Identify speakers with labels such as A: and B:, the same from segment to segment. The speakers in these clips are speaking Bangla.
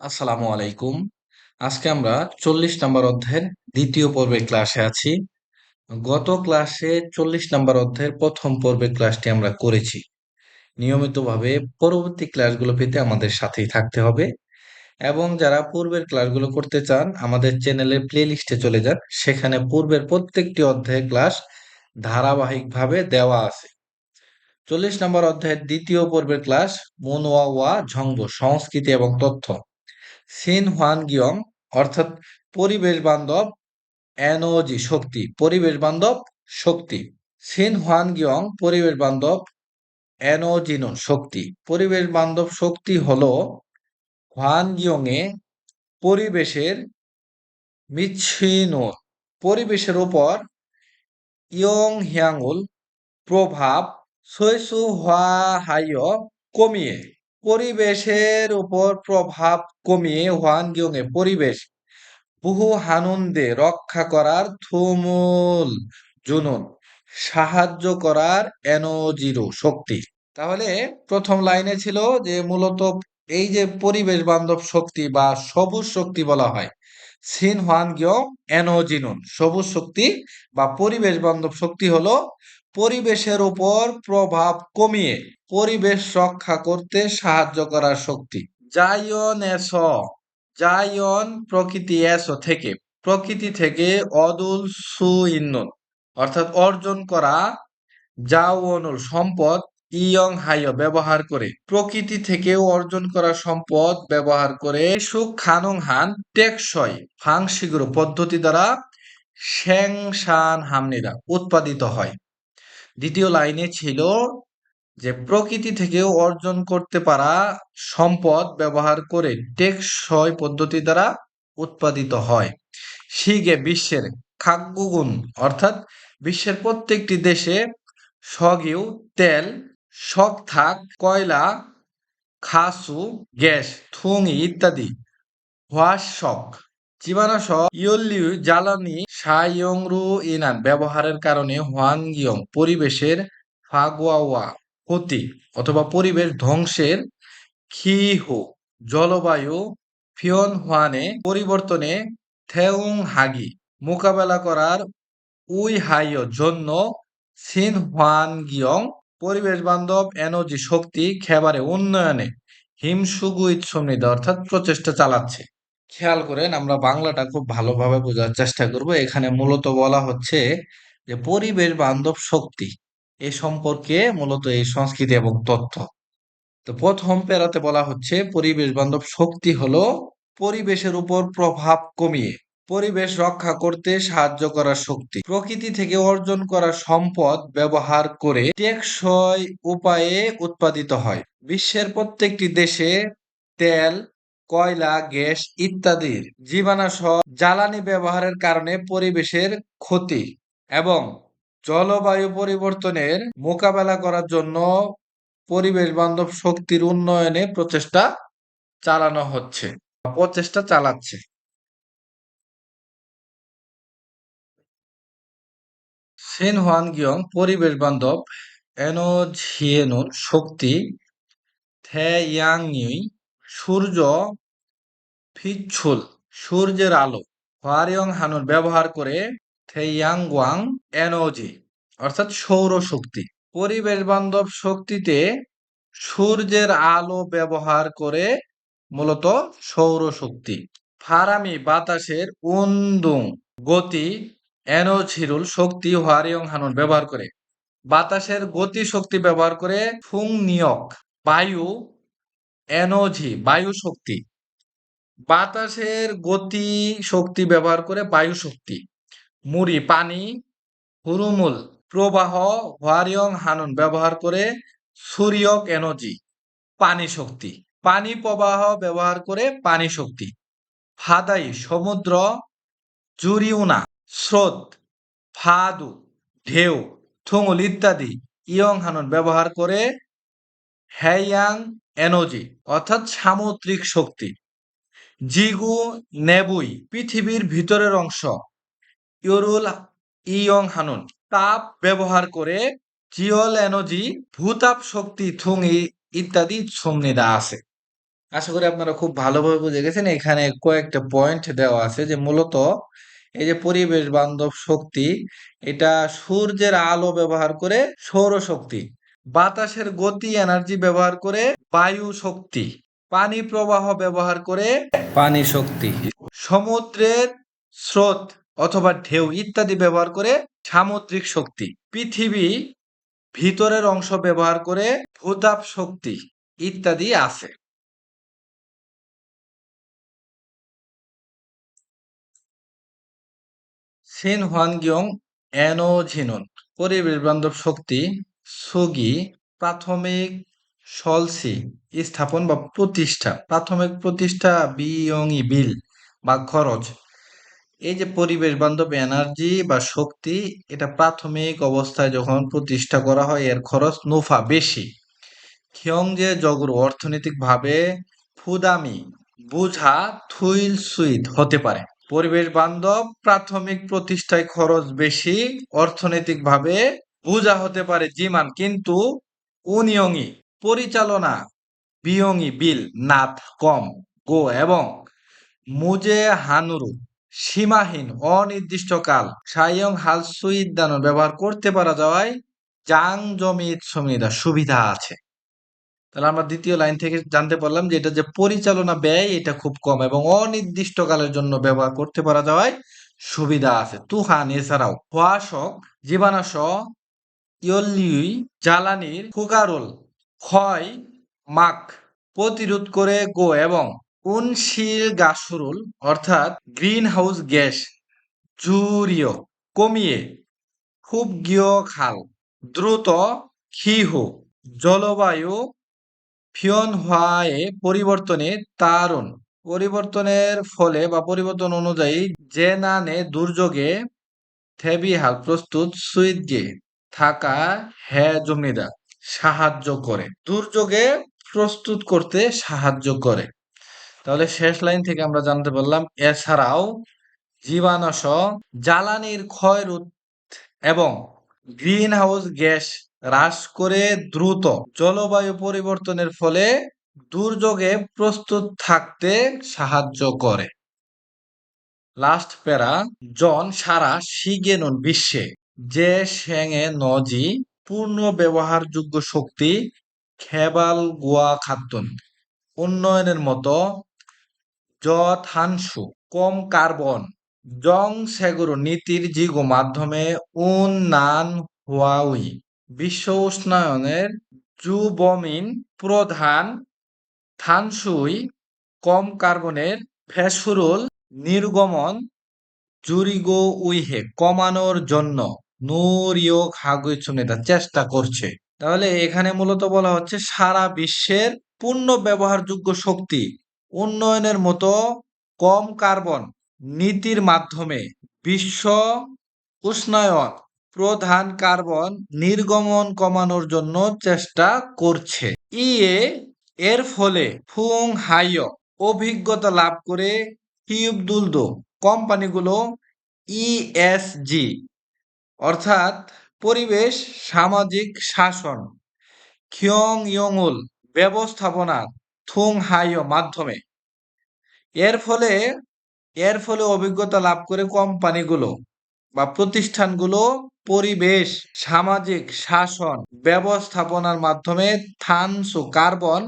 A: আসসালামু আলাইকুম। আজকে আমরা চল্লিশ নম্বর অধ্যায়ের দ্বিতীয় পর্বের ক্লাসে আছি। গত ক্লাসে চল্লিশ নম্বর অধ্যায়ের প্রথম পর্বের ক্লাসটি আমরা করেছি। নিয়মিতভাবে পরবর্তী ক্লাসগুলো পেতে আমাদের সাথেই থাকতে হবে। এবং যারা পূর্বের ক্লাসগুলো করতে চান, আমাদের চ্যানেলের প্লে লিস্টে চলে যান। সেখানে পূর্বের প্রত্যেকটি অধ্যায়ের ক্লাস ধারাবাহিকভাবে দেওয়া আছে। চল্লিশ নম্বর অধ্যায়ের দ্বিতীয় পর্বের ক্লাস মুনওয়া ওয়া ঝংব সংস্কৃতি এবং তথ্য। সিন হুয়ান গিয়ং, অর্থাৎ পরিবেশ বান্ধব এনওজি শক্তি, পরিবেশ বান্ধব শক্তি। সিন হুয়ান গিয়ং, পরিবেশ বান্ধব এনওজিনুন শক্তি। পরিবেশ বান্ধব শক্তি হল হুয়ান গিয়ং এ পরিবেশের মিচ্ছিনুন পরিবেশের উপর ইয়ং হিয়াঙ্গুল প্রভাব সৈসু হাইয় কমিয়ে। পরিবেশের উপর প্রভাব কমিয়ে হোয়ান গিয়ংয়ে পরিবেশ বহু আনন্দে রক্ষা করার থুমুল, জুনুন, সাহায্য করার এনজিরো শক্তি। তাহলে প্রথম লাইনে ছিল যে মূলত এই যে পরিবেশ বান্ধব শক্তি বা সবুজ শক্তি বলা হয় সিন হোয়ান গিয়ং এনোজিনুন, সবুজ শক্তি বা পরিবেশ বান্ধব শক্তি হলো পরিবেশের উপর প্রভাব কমিয়ে পরিবেশ রক্ষা করতে সাহায্য করার শক্তি। জায়ন এস জায়ন প্রকৃতি এস থেকে। প্রকৃতি থেকে অদুল সু ইন্নন অর্থাৎ অর্জন করা জাওয়নুল সম্পদ ইয়ং হাইয় ব্যবহার করে। প্রকৃতি থেকেও অর্জন করা সম্পদ ব্যবহার করে সুখ খানুং হান টেকসই ফাংশিগুর পদ্ধতি দ্বারা শ্যাংশান হামনিরা উৎপাদিত হয়। দ্বিতীয় লাইনে ছিল যে প্রকৃতি থেকেও অর্জন করতে পারা সম্পদ ব্যবহার করে টেকসই পদ্ধতি দ্বারা উৎপাদিত হয়। শিগে বিশ্বের খাগ্যগুণ অর্থাৎ বিশ্বের প্রত্যেকটি দেশে সগিউ তেল, শক কয়লা, খাসু, গ্যাস থুঙি ইত্যাদি হোয়াশক জীবাণুসহ ইয়ল্লিউ জ্বালানি সায়ংরু ইনান ব্যবহারের কারণে হোয়ানগিয়ং পরিবেশের ফাগুয়াওয়া, ক্ষতি অথবা পরিবেশ ধ্বংসের খিহু জলবায়ু ফিয়ন হোয়ানে পরিবর্তনে থেউং হাগি মোকাবেলা করার উই হাইয় জন্য সিন হোয়ান গিয়ং পরিবেশ বান্ধব এনার্জি শক্তি খেবারে উন্নয়নে হিমসুগুইত সমৃদ্ধ অর্থাৎ প্রচেষ্টা চালাচ্ছে। খেয়াল করেন, আমরা বাংলাটা খুব ভালোভাবে বোঝার চেষ্টা করব। এখানে মূলত বলা হচ্ছে যে, পরিবেশ বান্ধব শক্তি, এ সম্পর্কে মূলত এই সংস্কৃতি এবং তথ্য। তো প্রথম পেরাতে বলা হচ্ছে, পরিবেশ বান্ধব শক্তি হলো পরিবেশের উপর প্রভাব কমিয়ে, পরিবেশ রক্ষা করতে সাহায্য করার শক্তি। প্রকৃতি থেকে অর্জন করা সম্পদ ব্যবহার করে টেকসই উপায়ে উৎপাদিত হয়। বিশ্বের প্রত্যেকটি দেশে তেল কয়লা, গ্যাস ইত্যাদির জীবাণুসহ জ্বালানি ব্যবহারের কারণে পরিবেশের ক্ষতি এবং জলবায়ু পরিবর্তনের মোকাবেলা করার জন্য পরিবেশ বান্ধব শক্তির উন্নয়নে প্রচেষ্টা চালানো হচ্ছে, প্রচেষ্টা চালাচ্ছে। সেন হোয়ান গিয়ং পরিবেশ বান্ধব এনোঝিয়েনুন শক্তি থে ইয়াং সূর্য ফিচ্ছুল, সূর্যের আলো হোয়ারিয়ং হানুর ব্যবহার করে থে ইয়াং গোয়াং অর্থাৎ সৌর শক্তি। পরিবেশ বান্ধব শক্তিতে সূর্যের আলো ব্যবহার করে মূলত সৌর শক্তি। ফারামি বাতাসের উন্দুং গতি এনোছিরুল শক্তি হোয়ারিয়ং হানুন ব্যবহার করে। বাতাসের গতি শক্তি ব্যবহার করে ফুং নিয়ক বায়ু এনোজি বায়ু শক্তি বাতাসের গতি শক্তি ব্যবহার করে বায়ু শক্তি মুড়ি, পানি, হুরুমুল, প্রবাহ হোয়ারিয়ং হানুন ব্যবহার করে সূর্যক এনার্জি পানি শক্তি। পানি প্রবাহ ব্যবহার করে পানি শক্তি। ফাদাই সমুদ্র, জুরিউনা, স্রোত ফাদু ঢেউ, থুঙুল ইত্যাদি। ইয়ং, হানুন ব্যবহার করে হ্যায়াং এনার্জি, অর্থাৎ সামুদ্রিক শক্তি। জিগু নেবুই পৃথিবীর ভিতরের অংশ। ইউরুল ইয়ং হানুন তাপ ব্যবহার করে জিওল এনার্জি, ভূতাপ শক্তি, থুঙি ইত্যাদি সমৃদ্ধ আছে। আশা করি আপনারা খুব ভালোভাবে বুঝে গেছেন। এখানে কয়েকটা পয়েন্ট দেওয়া আছে যে মূলত এই যে পরিবেশ বান্ধব শক্তি, এটা সূর্যের আলো ব্যবহার করে সৌরশক্তি, বাতাসের গতি, এনার্জি ব্যবহার করে বায়ু শক্তি পানি প্রবাহ ব্যবহার করে পানি শক্তি সমুদ্রের স্রোত অথবা ঢেউ ইত্যাদি ব্যবহার করে সামুদ্রিক শক্তি। পৃথিবী ভিতরের অংশ ব্যবহার করে ভূতাপ শক্তি ইত্যাদি আছে। সিন হোয়ানগিয়ং এনোঝিনুন পরিবেশ বান্ধব শক্তি সুগি প্রাথমিক সলসি, স্থাপন বা প্রতিষ্ঠা, প্রাথমিক প্রতিষ্ঠা বিয়ংই বিল বা খরচ। এই যে পরিবেশ বান্ধব এনার্জি বা শক্তি, এটা প্রাথমিক অবস্থায় যখন প্রতিষ্ঠা করা হয়, এর খরচ নোফা বেশি। খিয়ংজে জগরু, অর্থনৈতিকভাবে ফুদামি বুঝা থুইল সুইদ হতে পারে। পরিবেশ বান্ধব, প্রাথমিক প্রতিষ্ঠায় খরচ বেশি, অর্থনৈতিকভাবে বুঝা হতে পারে জিমান, কিন্তু উনিয়ংই পরিচালনা বিয়ংই বিল, নাথ কম, গো এবং মুজে হানুরু, সীমাহীন, অনির্দিষ্টকাল সায়ং হাল সুইদান ব্যবহার করতে পারা যাওয়ায় জাং জমিত সমিদা সুবিধা আছে। তাহলে আমরা দ্বিতীয় লাইন থেকে জানতে পারলাম যে এটা যে পরিচালনা ব্যয়, এটা খুব কম এবং অনির্দিষ্টকালের জন্য ব্যবহার করতে পারা যাওয়ায় সুবিধা আছে। তুহান এছাড়াও হোয়াশক জীবাণুষক ইয়লিউই জ্বালানির ফুকারুল ক্ষয় মাক প্রতিরোধ করে গো এবং উনশীল গাছরুল, অর্থাৎ গ্রিন হাউস গ্যাস জুরিয় কমিয়ে খুব গিয় খাল, দ্রুত খিহু জলবায়ু ফিয়ন হওয়ায় পরিবর্তনে তারুণ। পরিবর্তনের ফলে বা পরিবর্তন অনুযায়ী যে নানে দুর্যোগে থেবিহাল প্রস্তুত সুইদগে থাকা হে জমিদা সাহায্য করে। দুর্যোগে প্রস্তুত করতে সাহায্য করে। তাহলে শেষ লাইন থেকে আমরা জানতে পারলাম, এছাড়াও জীবাণুষ জ্বালানির ক্ষয় রোধ এবং গ্রিন হাউস গ্যাস হ্রাস করে দ্রুত জলবায়ু পরিবর্তনের ফলে দুর্যোগে প্রস্তুত থাকতে সাহায্য করে। লাস্ট প্যারা, জন সারা শিগেনুন বিশ্বে। যে সেঙে নজি পূর্ণ ব্যবহারযোগ্য শক্তি খেবাল গোয়া খাদ্যন। উন্নয়নের মতো যথাংশু কম কার্বন, জং সেগুরু নীতির জিগো মাধ্যমে উন্নান হুয়াউই। বিশ্ব উষ্ণায়নের যুবমিন প্রধান থানসুই কম কার্বনের ফেসুরুল নির্গমন জুরিগো উইহে কমানোর জন্য। নুরিও খাগুইছুনেদা চেষ্টা করছে। তাহলে এখানে মূলত বলা হচ্ছে, সারা বিশ্বের পূর্ণ ব্যবহারযোগ্য শক্তি উন্নয়নের মতো কম কার্বন নীতির মাধ্যমে বিশ্ব উষ্ণায়ন প্রধান কার্বন নির্গমন কমানোর জন্য চেষ্টা করছে। ইয়ে এর ফলে ফুং হাইয় অভিজ্ঞতা লাভ করে হিউবদুলদো কোম্পানিগুলো ইএসজি অর্থাৎ পরিবেশ, সামাজিক শাসন খিয়ং ইয়ংউল ব্যবস্থাপনা থুং হাইয় মাধ্যমে। এর ফলে এর ফলে অভিজ্ঞতা লাভ করে কোম্পানিগুলো বা প্রতিষ্ঠানগুলো পরিবেশ, সামাজিক শাসন, ব্যবস্থাপনার মাধ্যমে থানসু কার্বন,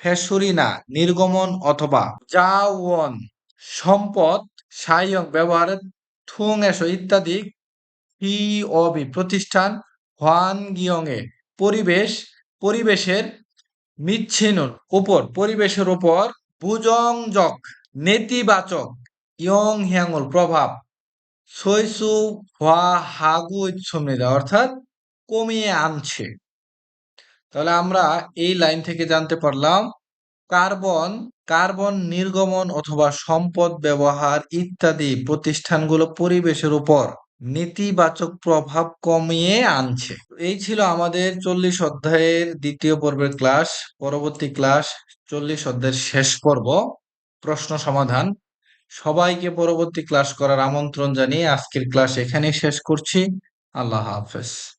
A: ফেসুরিনা, নির্গমন অথবা জাওয়ন সম্পদ সায়ং ব্যবহারে থুং এসো ইত্যাদি অবি প্রতিষ্ঠান হোয়ান গিয়ংয়ে পরিবেশ, পরিবেশের মিচ্ছিনুর উপর, পরিবেশের উপর বুজংজক নেতিবাচক ইয়ং হ্যাঙ্গল প্রভাব। সৈসু হওয়া হাগু ইচ্ছমিদা অর্থাৎ কমিয়ে আনছে। তাহলে আমরা এই লাইন থেকে জানতে পারলাম, কার্বন কার্বন নির্গমন অথবা সম্পদ ব্যবহার ইত্যাদি প্রতিষ্ঠানগুলো পরিবেশের উপর। নেতিবাচক প্রভাব কমিয়ে আনছে। এই ছিল আমাদের চল্লিশ অধ্যায়ের দ্বিতীয় পর্বের ক্লাস। পরবর্তী ক্লাস চল্লিশ অধ্যায়ের শেষ পর্ব। প্রশ্ন সমাধান। সবাইকে পরবর্তী ক্লাস করার আমন্ত্রণ জানিয়ে আজকের ক্লাস এখানেই শেষ করছি। আল্লাহ হাফেজ।